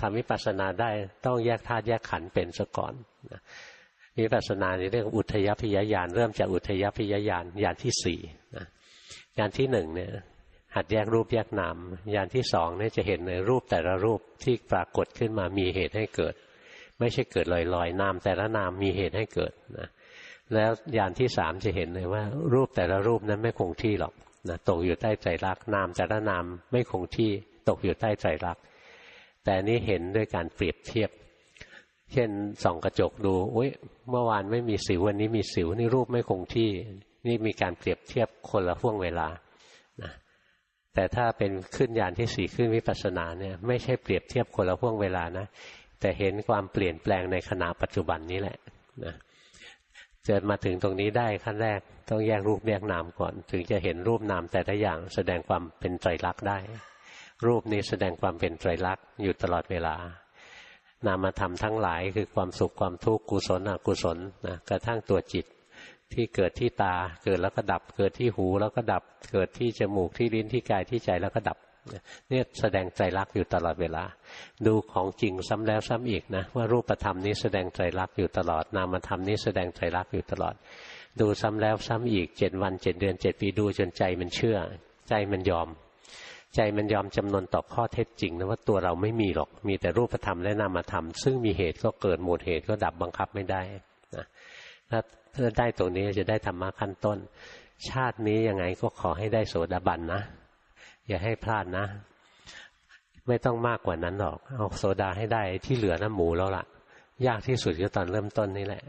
ทำวิปัสสนาได้ต้องแยกธาตุแยกขันธ์เป็นซะก่อนนะวิปัสสนาในเรื่องอุทยพยญาณเริ่มจากอุทยพยญาณญาณที่สี่นะญาณที่หนึ่งเนี่ยหัดแยกรูปแยกนามญาณที่สองเนี่ยจะเห็นในรูปแต่ละรูปที่ปรากฏขึ้นมามีเหตุให้เกิด ไม่ใช่เกิดลอยๆนามแต่ละนามมีเหตุให้เกิดนะแล้วญาณที่สามจะเห็นเลยว่า รูปแต่ละรูปนั้นไม่คงที่หรอกนะตกอยู่ใต้ใจรักนามแต่ละนามไม่คงที่ตกอยู่ใต้ใจรัก แต่นี้เห็นด้วยการเปรียบเทียบ เช่นส่องกระจกดูอุ้ยเมื่อวานไม่มีสิววันนี้มีสิวนี่รูปไม่คงที่ นี่มีการเปรียบเทียบคนละห่วงเวลานะแต่ถ้าเป็นขึ้นยานที่สี่ขึ้นวิปัสสนาเนี่ยไม่ใช่เปรียบเทียบคนละห่วงเวลานะ แต่เห็นความเปลี่ยนแปลงในขณะปัจจุบันนี้แหละนะเกิดมาถึงตรงนี้ได้ขั้นแรกต้องแยกรูปแยกนามก่อน ถึงจะเห็นรูปนามแต่ละอย่างแสดงความเป็นไตรลักษณ์ได้ รูปนี้แสดงความเป็นไตรลักษณ์อยู่ตลอดเวลา นามธรรมทั้งหลายคือความสุขความทุกข์กุศลอกุศลนะกระทั่งตัวจิตที่เกิดที่ตาเกิดแล้วก็ดับ เกิดที่หูแล้วก็ดับ เกิดที่จมูกที่ลิ้นที่กายที่ใจแล้วก็ดับเนี่ยแสดงใจรักอยู่ตลอดเวลา ดูของจริงซ้ำแล้วซ้ำอีกนะว่ารูปธรรมนี้แสดงใจรักอยู่ตลอด นามธรรมนี้แสดงใจรักอยู่ตลอด ดูซ้ำแล้วซ้ำอีกเจ็ดวันเจ็ดเดือนเจ็ดปีดูจนใจมันเชื่อ ใจมันยอม ใจมันยอมจำนนต่อข้อเท็จจริงนะว่าตัวเราไม่มีหรอก มีแต่รูปธรรมและนามธรรม ซึ่งมีเหตุก็เกิดหมดเหตุก็ดับบังคับไม่ได้นะถ้าถ้าได้ตรงนี้จะได้ธรรมะขั้นต้น ชาตินี้ยังไงก็ขอให้ได้โสดาบันนะ อย่าให้พลาดนะ ไม่ต้องมากกว่านั้นหรอก เอาโสดาให้ได้ที่เหลือน้หมูแล้วล่ะ ยากที่สุดก็ตอนเริ่มต้นนี่แหละ